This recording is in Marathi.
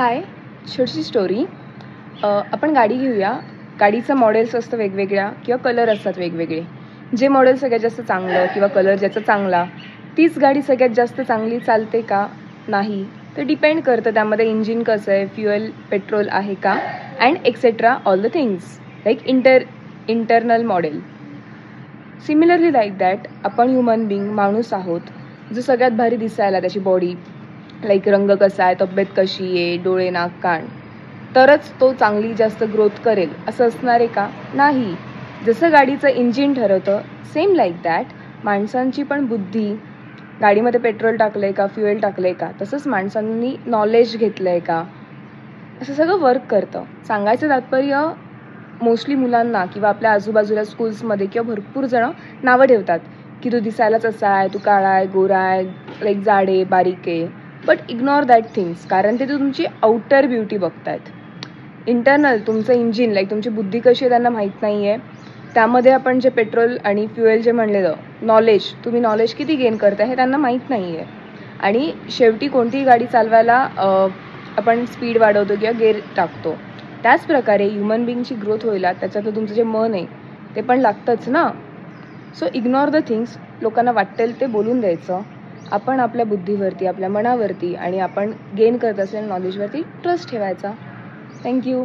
हाय छोटीशी स्टोरी आपण गाडी घेऊया. गाडीचं मॉडेल्स असतं वेगवेगळ्या किंवा कलर असतात वेगवेगळे. जे मॉडेल सगळ्यात जास्त चांगलं किंवा कलर ज्याचा चांगला तीच गाडी सगळ्यात जास्त चांगली चालते का? नाही. तर डिपेंड करतं त्यामध्ये इंजिन कसं आहे फ्युएल पेट्रोल आहे का? And etcetera all the things like inter internal model similarly like that आपण ह्युमन बिंग माणूस आहोत. जो सगळ्यात भारी दिसायला त्याची बॉडी लाईक रंग कसा आहे तब्येत कशी आहे डोळे नाक कान. तरच तो चांगली जास्त ग्रोथ करेल. असं असणार आहे का? नाही. जसं गाडीचं इंजिन ठरवतं सेम लाईक दॅट माणसांची पण बुद्धी. गाडीमध्ये पेट्रोल टाकलं आहे का फ्युएल टाकलं आहे का? तसंच माणसांनी नॉलेज घेतलं आहे का? असं सगळं वर्क करतं. सांगायचं तात्पर्य मोस्टली मुलांना किंवा आपल्या आजूबाजूला स्कूल्समध्ये किंवा भरपूर जणं नावं ठेवतात. की तू दिसायलाच असा आहे तू काळा आहे गोरा आहे लाईक जाडे बारीक आहे. बट इग्नोर दॅट थिंग्स कारण ते तुमची आउटर ब्युटी बघतायत. इंटरनल तुमचं इंजिन लाईक तुमची बुद्धी कशी आहे त्यांना माहीत नाही आहे त्यामध्ये आपण जे पेट्रोल आणि फ्युएल जे म्हणलेलं नॉलेज तुम्ही नॉलेज किती गेन करताय हे त्यांना माहीत नाही आहे आणि शेवटी कोणतीही गाडी चालवायला आपण स्पीड वाढवतो किंवा गेअर टाकतो. त्याचप्रकारे ह्युमन बिंगची ग्रोथ होईला त्याच्यात तुमचं जे मन आहे ते पण लागतंच ना. सो इग्नोर द थिंग्स लोकांना वाटेल ते बोलून द्यायचं. आपण आपल्या बुद्धीवरती आपल्या मनावरती आणि आपण गेन करत असलेल्या नॉलेजवरती ट्रस्ट ठेवायचा. थँक्यू